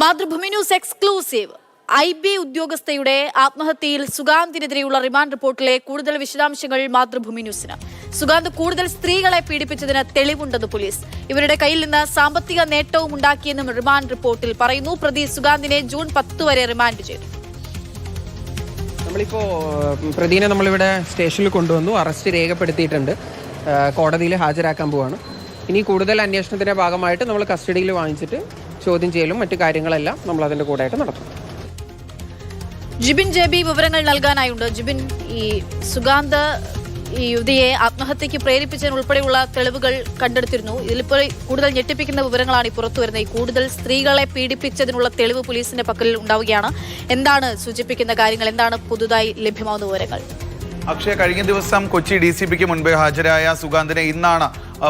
Mathrubhumi news exclusive. I B ഉദ്യോഗസ്ഥയുടെ ആത്മഹത്യയിൽ സുഗാന്തിനെതിരെയുള്ള remand റിപ്പോർട്ടിലെ കൂടുതൽ വിശദാംശങ്ങൾ മാതൃഭൂമി ന്യൂസിന്. സുഗാന്ത് കൂടുതൽ സ്ത്രീകളെ പീഡിപ്പിച്ചതിന് തെളിവുണ്ടെന്ന് പോലീസ്. ഇവരുടെ കയ്യിൽ നിന്ന് സാമ്പത്തിക നേട്ടവും ഉണ്ടാക്കിയെന്നും റിമാൻഡ് റിപ്പോർട്ടിൽ പറയുന്നു. പ്രതി സുഗാന്തിനെ ജൂൺ പത്ത് വരെ റിമാൻഡ് ചെയ്തു. നമ്മളിപ്പോൾ പ്രതിനെ നമ്മളിവിടെ സ്റ്റേഷനിൽ കൊണ്ടുവന്നു. അറസ്റ്റ് രേഖപ്പെടുത്തിയിട്ടുണ്ട്. കോടതിയിൽ ഹാജരാക്കാൻ പോവാണ്. ഇനി കൂടുതൽ അന്വേഷണത്തിന്റെ ഭാഗമായിട്ട് നമ്മൾ കസ്റ്റഡിയിൽ വാങ്ങിച്ചിട്ട് ചോദ്യം ചെയ്യലും മറ്റു കാര്യങ്ങളെല്ലാം നമ്മൾ അതിന്റെ കൂടെയായിട്ട് നടത്തും. ജിബിൻ ജെബി വിവരങ്ങൾ നൽകാനായുണ്ട്. ജിബിൻ ഈ സുഗാന്ത ഈ യുവതിയെ ആത്മഹത്യക്ക് പ്രേരിപ്പിച്ചതിന് ഉൾപ്പെടെയുള്ള തെളിവുകൾ കണ്ടെടുത്തിരുന്നു. ഇതിലിപ്പോൾ കൂടുതൽ ഞെട്ടിപ്പിക്കുന്ന വിവരങ്ങളാണ് പുറത്തു വരുന്നത്. ഈ കൂടുതൽ സ്ത്രീകളെ പീഡിപ്പിച്ചതിനുള്ള തെളിവ് പോലീസിന്റെ പക്കൽ ഉണ്ടാവുകയാണ്. എന്താണ് സൂചിപ്പിക്കുന്ന കാര്യങ്ങൾ? എന്താണ് പുതുതായി ലഭ്യമാവുന്ന വിവരങ്ങൾ? അക്ഷയ കഴിഞ്ഞ ദിവസം കൊച്ചി ഡി സി പിക്ക് മുൻപ് ഹാജരായ സുഗാന്തിനെ ഇന്നാണ്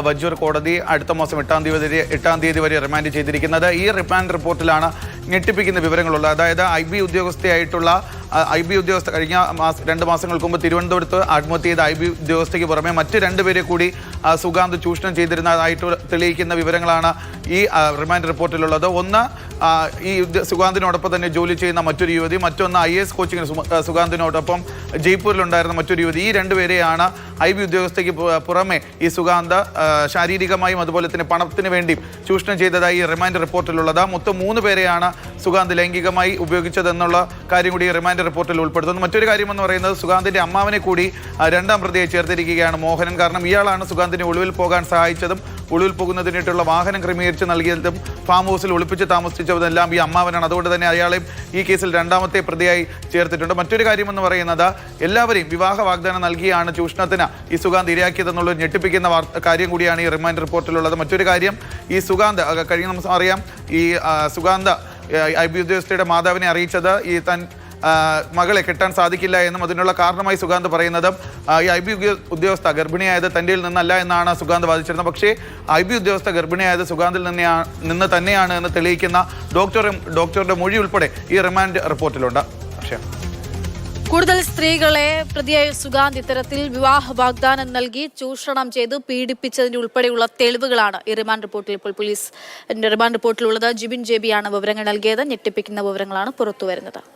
വജൂർ കോടതി അടുത്ത മാസം എട്ടാം തീയതി വരെ എട്ടാം തീയതി വരെ റിമാൻഡ് ചെയ്തിരിക്കുന്നത്. ഈ റിമാൻഡ് റിപ്പോർട്ടിലാണ് ഞെട്ടിപ്പിക്കുന്ന വിവരങ്ങളുള്ളത്. അതായത് ഐ ബി ഉദ്യോഗസ്ഥയായിട്ടുള്ള ഐ ബി ഉദ്യോഗസ്ഥ കഴിഞ്ഞ മാസം രണ്ട് മാസങ്ങൾക്ക് മുമ്പ് തിരുവനന്തപുരത്ത് ആത്മഹത്യ ചെയ്ത ഐ ബി ഉദ്യോഗസ്ഥയ്ക്ക് പുറമെ മറ്റ് രണ്ടുപേരെ കൂടി സുഗാന്ത് ചൂഷണം ചെയ്തിരുന്നതായിട്ട് തെളിയിക്കുന്ന വിവരങ്ങളാണ് ഈ റിമാൻഡ് റിപ്പോർട്ടിലുള്ളത്. ഒന്ന് ഈ സുഗാന്തിനോടൊപ്പം തന്നെ ജോലി ചെയ്യുന്ന മറ്റൊരു യുവതി മറ്റൊന്ന് ഐ എസ് കോച്ചിങ്ങിന് സുഗാന്തിനോടൊപ്പം ജയ്പൂരിലുണ്ടായിരുന്ന മറ്റൊരു യുവതി. ഈ രണ്ടുപേരെയാണ് ഐ ബി ഉദ്യോഗസ്ഥയ്ക്ക് പുറമെ ഈ സുഗാന്ത് ശാരീരികമായും അതുപോലെ തന്നെ പണത്തിന് വേണ്ടിയും ചൂഷണം ചെയ്തതായി റിമാൻഡ് റിപ്പോർട്ടിലുള്ളത്. മൊത്തം മൂന്ന് പേരെയാണ് സുഗാന്ത് ലൈംഗികമായി ഉപയോഗിച്ചതെന്നുള്ള കാര്യം കൂടി റിമാൻഡ് റിപ്പോർട്ടിൽ ഉൾപ്പെടുത്തുന്നു. മറ്റൊരു കാര്യമെന്ന് പറയുന്നത് സുഗാന്തിന്റെ അമ്മാവനെ കൂടി രണ്ടാം പ്രതിയെ ചേർത്തിരിക്കുകയാണ് മോഹനൻ. കാരണം ഇയാളാണ് സുഗാന്തിനെ ഒളിവിൽ പോകാൻ സഹായിച്ചതും ഒളിവിൽ പോകുന്നതിനായിട്ടുള്ള വാഹനം ക്രമീകരിച്ച് നൽകിയതും ഫാം ഹൗസിൽ ഒളിപ്പിച്ച് താമസിച്ചതെല്ലാം ഈ അമ്മാവനാണ്. അതുകൊണ്ട് തന്നെ അയാളെയും ഈ കേസിൽ രണ്ടാമത്തെ പ്രതിയായി ചേർത്തിട്ടുണ്ട്. മറ്റൊരു കാര്യമെന്ന് പറയുന്നത് എല്ലാവരെയും വിവാഹ വാഗ്ദാനം നൽകിയാണ് ചൂഷണത്തിന് ഈ സുഗാന്ത് ഇരയാക്കിയതെന്നുള്ള ഞെട്ടിപ്പിക്കുന്ന കാര്യം കൂടിയാണ് ഈ റിമാൻഡ് റിപ്പോർട്ടിലുള്ളത് മറ്റൊരു കാര്യം ഈ സുഗാന്ത് കഴിഞ്ഞ ദിവസം അറിയാം ഈ സുഗാന്ത ഐ ബി ഉദ്യോഗസ്ഥയുടെ മാതാവിനെ അറിയിച്ചത് ഈ തൻ മകളെ കെട്ടാൻ സാധിക്കില്ല എന്നും അതിനുള്ള കാരണമായി സുഗാന്ത് പറയുന്നത് ഈ ഐ ബി ഉദ്യോഗസ്ഥ ഗർഭിണിയായത് തന്റെ നിന്നല്ല എന്നാണ് സുഗാന്ത് വാദിച്ചിരുന്നത്. പക്ഷേ ഐ ബി ഉദ്യോഗസ്ഥ ഗർഭിണിയായത് സുഗാന്തിൽ നിന്നെയാണ് നിന്ന് തന്നെയാണ് എന്ന് തെളിയിക്കുന്ന ഡോക്ടറും ഡോക്ടറുടെ മൊഴി ഉൾപ്പെടെ ഈ റിമാൻഡ് റിപ്പോർട്ടിലുണ്ട്. പക്ഷേ കൂടുതൽ സ്ത്രീകളെ പ്രതിയായ സുഗാന്ത് ഇത്തരത്തിൽ വിവാഹ വാഗ്ദാനം നൽകി ചൂഷണം ചെയ്ത് പീഡിപ്പിച്ചതിന്റെ ഉൾപ്പെടെയുള്ള തെളിവുകളാണ് ഈ റിമാൻഡ് റിപ്പോർട്ടിൽ ഇപ്പോൾ പോലീസ് റിമാൻഡ് റിപ്പോർട്ടിലുള്ളത്. ജിബിൻ ജേബിയാണ് വിവരങ്ങൾ നൽകിയത്. ഞെട്ടിപ്പിക്കുന്ന വിവരങ്ങളാണ് പുറത്തുവരുന്നത്.